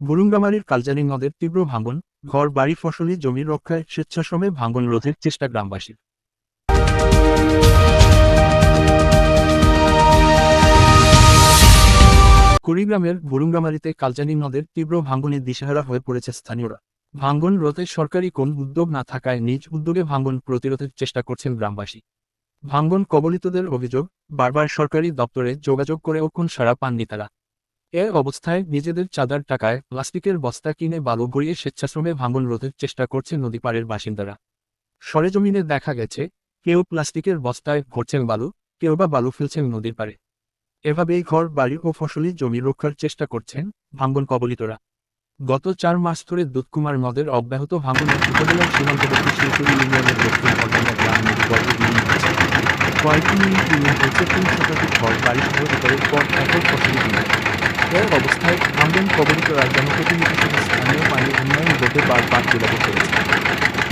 বুরুঙ্গামারির কালজারি নদের তীব্র ভাঙন, ঘর, বাড়ি, ফসলি, জমি রক্ষায় স্বেচ্ছাশ্রমে ভাঙন রোধের চেষ্টা গ্রামবাসীর কুড়িগ্রামের বুরুঙ্গামারিতে কালজানি নদের তীব্র ভাঙনে দিশেহারা হয়ে পড়েছে স্থানীয়রা। ভাঙ্গন রোধে সরকারি কোন উদ্যোগ না থাকায় নিজ উদ্যোগে ভাঙ্গন প্রতিরোধের চেষ্টা করছেন গ্রামবাসী। ভাঙ্গন কবলিতদের অভিযোগ, বারবার সরকারি দপ্তরে যোগাযোগ করেও কোন সাড়া পাননি তারা। এ অবস্থায় নিজেদের চাঁদার টাকায় প্লাস্টিকের বস্তা কিনে বালু গড়িয়ে স্বেচ্ছাশ্রমে ভাঙ্গন রোধের চেষ্টা করছে নদীপাড়ের বাসিন্দারা। সরেজমিনে দেখা গেছে, কেউ প্লাস্টিকের বস্তায় ভরছেন বালু, কেউ বা বালু ফেলছেন নদীর পাড়ে। এভাবেই ঘর, বাড়ি ও ফসলি জমি রক্ষার চেষ্টা করছেন ভাঙ্গন কবলিতরা। গত চার মাস ধরে দুধকুমার নদের অব্যাহত ভাঙনের উপজেলার সীমান্তবর্তী ইউনিয়নের দক্ষিণ মিনিট তিন শতাধিক ঘর বাড়ি পর একক এর অবস্থায় কবলিতরা জনপ্রতিনিধি সহ স্থানীয় পানি উন্নয়ন বোর্ডে বারবার যোগাযোগ করেছে।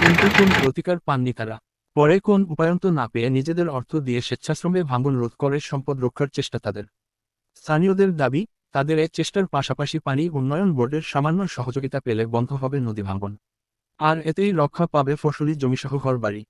কিন্তু কোন প্রতিকার পাননি তারা? পরে কোন উপায়ন্ত না পেয়ে নিজেদের অর্থ দিয়ে স্বেচ্ছাশ্রমে ভাঙন রোধ করে সম্পদ রক্ষার চেষ্টা তাদের। স্থানীয়দের দাবি তাদের এ চেষ্টার পাশাপাশি পানি উন্নয়ন বোর্ডের সামান্য সহযোগিতা পেলে বন্ধ হবে নদী ভাঙন। আর এতেই রক্ষা পাবে ফসলি জমিসহ ঘর বাড়ি